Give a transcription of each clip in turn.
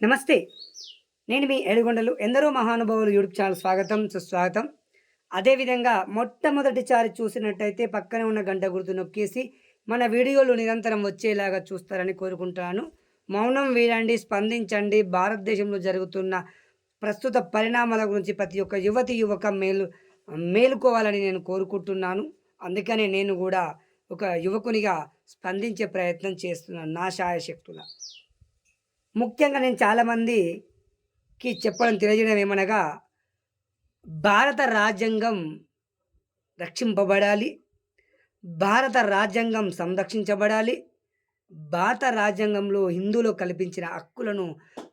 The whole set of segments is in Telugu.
నమస్తే. నేను మీ ఏడుగొండలు. ఎందరో మహానుభావులు యూట్యూబ్ ఛానల్ స్వాగతం సుస్వాగతం. అదేవిధంగా మొట్టమొదటిసారి చూసినట్టయితే పక్కనే ఉన్న గంట గుర్తు నొక్కేసి మన వీడియోలు నిరంతరం వచ్చేలాగా చూస్తారని కోరుకుంటాను మౌనం వీడండి స్పందించండి. భారతదేశంలో జరుగుతున్న ప్రస్తుత పరిణామాల గురించి ప్రతి ఒక్క యువతి యువక మేలు మేలుకోవాలని నేను కోరుకుంటున్నాను. అందుకనే నేను కూడా ఒక యువకునిగా స్పందించే ప్రయత్నం చేస్తున్నాను. నా శాయశక్తుల ముఖ్యంగా నేను చాలామందికి చెప్పడం తెలియజేయడం ఏమనగా భారత రాజ్యాంగం రక్షింపబడాలి భారత రాజ్యాంగం సంరక్షించబడాలి భారత రాజ్యాంగంలో హిందువులు కల్పించిన హక్కులను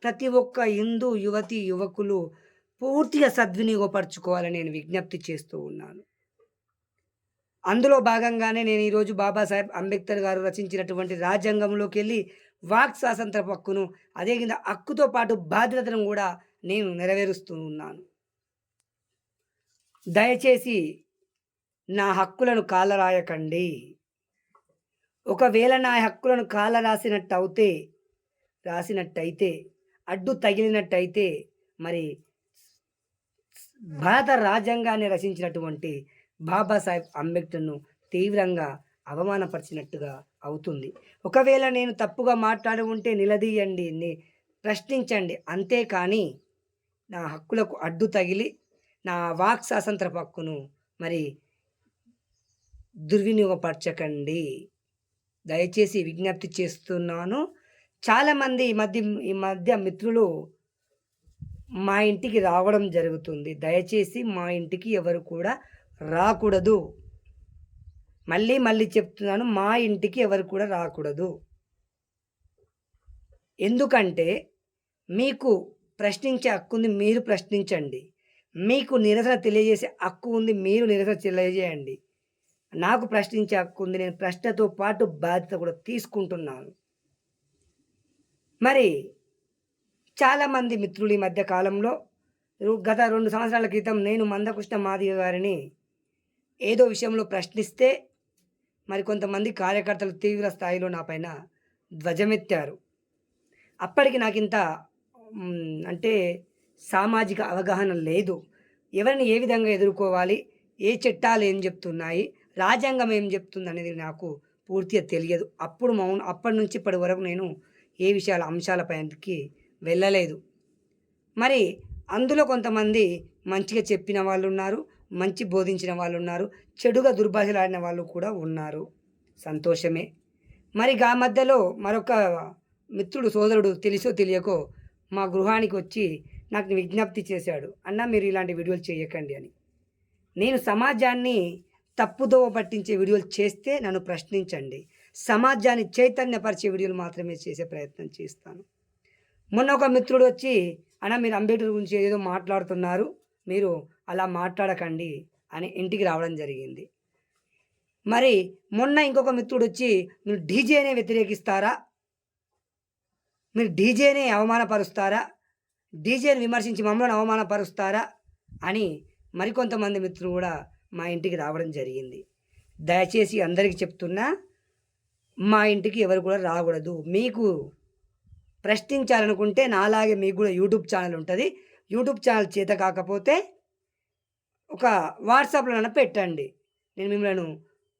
ప్రతి ఒక్క హిందూ యువతి యువకులు పూర్తిగా సద్వినియోగపరచుకోవాలని నేను విజ్ఞప్తి చేస్తూ ఉన్నాను. అందులో భాగంగానే నేను ఈరోజు బాబాసాహెబ్ అంబేద్కర్ గారు రచించినటువంటి రాజ్యాంగంలోకి వెళ్ళి వాక్ స్వాతంత్ర హక్కును అదే కింద హక్కుతో పాటు బాధ్యతను కూడా నేను నెరవేరుస్తూ ఉన్నాను. దయచేసి నా హక్కులను కాలరాయకండి. ఒకవేళ నా హక్కులను కాల రాసినట్టు అవుతే రాసినట్టయితే అడ్డు తగిలినట్టయితే మరి భారత రాజ్యాంగాన్ని రచించినటువంటి బాబాసాహెబ్ అంబేద్కర్ను తీవ్రంగా అవమానపరిచినట్టుగా అవుతుంది. ఒకవేళ నేను తప్పుగా మాట్లాడి ఉంటే నిలదీయండి ప్రశ్నించండి. అంతేకాని నా హక్కులకు అడ్డు తగిలి నా వాక్ స్వాతంత్ర హక్కును మరి దుర్వినియోగపరచకండి. దయచేసి విజ్ఞప్తి చేస్తున్నాను. చాలామంది ఈ మధ్య ఈ మధ్య మిత్రులు మా ఇంటికి రావడం జరుగుతుంది. దయచేసి మా ఇంటికి ఎవరు కూడా రాకూడదు. మళ్ళీ మళ్ళీ చెప్తున్నాను మా ఇంటికి ఎవరు కూడా రాకూడదు. ఎందుకంటే మీకు ప్రశ్నించే హక్కు ఉంది మీరు ప్రశ్నించండి. మీకు నిరసన తెలియజేసే హక్కు ఉంది మీరు నిరసన తెలియజేయండి. నాకు ప్రశ్నించే హక్కు ఉంది నేను ప్రశ్నతో పాటు బాధ్యత కూడా తీసుకుంటున్నాను. మరి చాలామంది మిత్రులు ఈ మధ్య కాలంలో గత రెండు సంవత్సరాల క్రితం నేను మందకృష్ణ మాదిగ గారిని ఏదో విషయంలో ప్రశ్నిస్తే మరి కొంతమంది కార్యకర్తలు తీవ్ర స్థాయిలో నా పైన ధ్వజమెత్తారు. అప్పటికి నాకు ఇంత అంటే సామాజిక అవగాహన లేదు. ఎవరిని ఏ విధంగా ఎదుర్కోవాలి ఏ చట్టాలు ఏం చెప్తున్నాయి రాజ్యాంగం ఏం చెప్తుంది అనేది నాకు పూర్తిగా తెలియదు. అప్పుడు మౌన అప్పటి నుంచి ఇప్పటి వరకు నేను ఏ విషయాల అంశాలపైకి వెళ్ళలేదు. మరి అందులో కొంతమంది మంచిగా చెప్పిన వాళ్ళు ఉన్నారు మంచి బోధించిన వాళ్ళు ఉన్నారు చెడుగా దుర్భాషలాడిన వాళ్ళు కూడా ఉన్నారు. సంతోషమే. మరి గా మధ్యలో మరొక మిత్రుడు సోదరుడు తెలిసో తెలియకో మా గృహానికి వచ్చి నాకు విజ్ఞప్తి చేశాడు. అన్న మీరు ఇలాంటి వీడియోలు చేయకండి అని. నేను సమాజాన్ని తప్పుదోవ పట్టించే వీడియోలు చేస్తే నన్ను ప్రశ్నించండి. సమాజాన్ని చైతన్యపరిచే వీడియోలు మాత్రమే చేసే ప్రయత్నం చేస్తాను. మొన్న ఒక మిత్రుడు వచ్చి అన్న మీరు అంబేద్కర్ గురించి ఏదో మాట్లాడుతున్నారు. మీరు అలా మాట్లాడకండి అని ఇంటికి రావడం జరిగింది. మరి మొన్న ఇంకొక మిత్రుడు వచ్చి మీరు డీజేనే వ్యతిరేకిస్తారా? మీరు డీజేనే అవమానపరుస్తారా? డీజేని విమర్శించి మమ్మల్ని అవమానపరుస్తారా? అని మరికొంతమంది మిత్రులు కూడా మా ఇంటికి రావడం జరిగింది. దయచేసి అందరికీ చెప్తున్నా మా ఇంటికి ఎవరు కూడా రాకూడదు. మీకు ప్రశ్నించాలనుకుంటే నాలాగే మీకు కూడా యూట్యూబ్ ఛానల్ ఉంటుంది. యూట్యూబ్ ఛానల్ చేత కాకపోతే ఒక వాట్సాప్లో పెట్టండి. నేను మిమ్మల్ని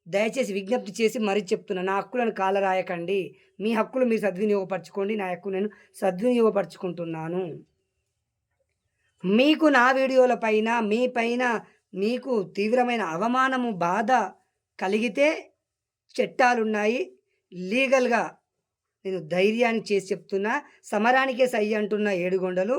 దయచేసి విజ్ఞప్తి చేసి మరీ చెప్తున్నాను నా హక్కులను కాలరాయకండి. మీ హక్కులు మీరు సద్వినియోగపరచుకోండి. నా హక్కు నేను సద్వినియోగపరచుకుంటున్నాను. మీకు నా వీడియోల పైన మీ పైన మీకు తీవ్రమైన అవమానము బాధ కలిగితే చట్టాలున్నాయి. లీగల్గా నేను ధైర్యాన్ని చేసి చెప్తున్నా. సమరానికే సై అంటున్న ఏడుగొండలు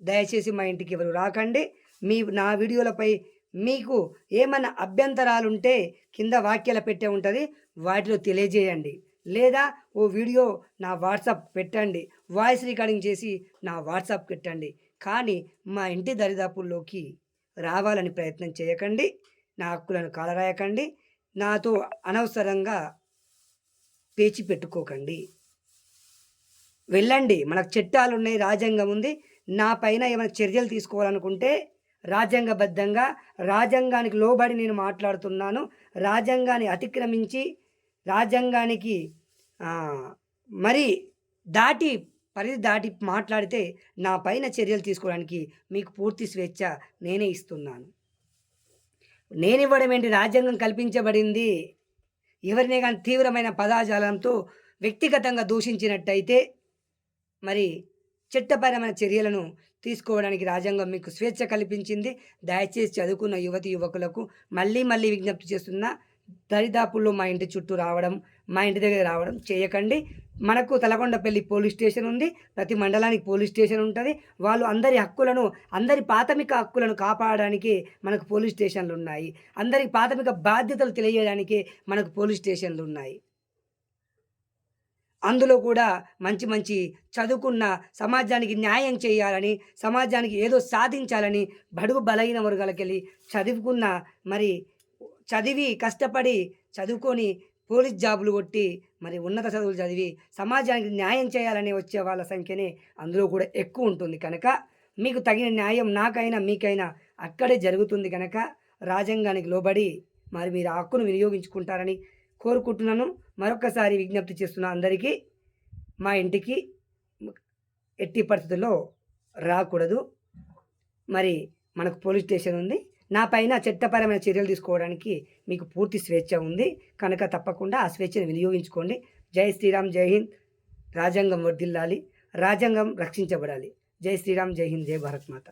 దయచేసి మా ఇంటికి ఎవరు రాకండి. మీ నా వీడియోలపై మీకు ఏమైనా అభ్యంతరాలుంటే కింద వాక్యాల పెట్టే ఉంటుంది వాటిలో తెలియజేయండి. లేదా ఓ వీడియో నా వాట్సాప్ పెట్టండి వాయిస్ రికార్డింగ్ చేసి నా వాట్సాప్ పెట్టండి. కానీ మా ఇంటి దరిదాపుల్లోకి రావాలని ప్రయత్నం చేయకండి నా హక్కులను కాలరాయకండి నాతో అనవసరంగా పేచి పెట్టుకోకండి. వెళ్ళండి మనకు చట్టాలు ఉన్నాయి రాజ్యాంగం ఉంది నా పైన ఏమైనా చర్యలు తీసుకోవాలనుకుంటే రాజ్యాంగబద్ధంగా రాజ్యాంగానికి లోబడి నేను మాట్లాడుతున్నాను. రాజ్యాంగాన్ని అతిక్రమించి రాజ్యాంగానికి మరి దాటి పరిధి దాటి మాట్లాడితే నా పైన చర్యలు తీసుకోవడానికి మీకు పూర్తి స్వేచ్ఛ నేనే ఇస్తున్నాను. నేనివ్వడం ఏంటి రాజ్యాంగం కల్పించబడింది. ఎవరినే కానీ తీవ్రమైన పదాజాలంతో వ్యక్తిగతంగా దూషించినట్టయితే మరి చట్టపరమైన చర్యలను తీసుకోవడానికి రాజ్యాంగం మీకు స్వేచ్ఛ కల్పించింది. దయచేసి చదువుకున్న యువతి యువకులకు మళ్ళీ మళ్ళీ విజ్ఞప్తి చేస్తున్నా దరిదాపుల్లో మా ఇంటి చుట్టూ రావడం మా ఇంటి దగ్గర రావడం చేయకండి. మనకు తలకొండపల్లి పోలీస్ స్టేషన్ ఉంది. ప్రతి మండలానికి పోలీస్ స్టేషన్ ఉంటుంది. వాళ్ళు అందరి హక్కులను అందరి ప్రాథమిక హక్కులను కాపాడడానికి మనకు పోలీస్ స్టేషన్లు ఉన్నాయి. అందరి ప్రాథమిక బాధ్యతలు తెలియజేయడానికి మనకు పోలీస్ స్టేషన్లు ఉన్నాయి. అందులో కూడా మంచి మంచి చదువుకున్న సమాజానికి న్యాయం చేయాలని సమాజానికి ఏదో సాధించాలని బడుగు బలహీన వర్గాలకెళ్ళి చదువుకున్న మరి చదివి కష్టపడి చదువుకొని పోలీస్ జాబులు కొట్టి మరి ఉన్నత చదువులు చదివి సమాజానికి న్యాయం చేయాలని వచ్చే వాళ్ళ సంఖ్యనే అందులో కూడా ఎక్కువ ఉంటుంది కనుక మీకు తగిన న్యాయం నాకైనా మీకైనా అక్కడే జరుగుతుంది కనుక రాజ్యాంగానికి లోబడి మరి మీరు ఆ హక్కును వినియోగించుకుంటారని కోరుకుంటున్నాను. మరొకసారి విజ్ఞప్తి చేస్తున్న అందరికీ మా ఇంటికి ఎట్టి పరిస్థితుల్లో రాకూడదు. మరి మనకు పోలీస్ స్టేషన్ ఉంది. నా పైన చట్టపరమైన చర్యలు తీసుకోవడానికి మీకు పూర్తి స్వేచ్ఛ ఉంది. కనుక తప్పకుండా ఆ స్వేచ్ఛను వినియోగించుకోండి. జై శ్రీరామ్ జై హింద్. రాజ్యాంగం వర్ధిల్లాలి. రాజ్యాంగం రక్షించబడాలి. జై శ్రీరామ్ జై హింద్. జై భారత్ మాత.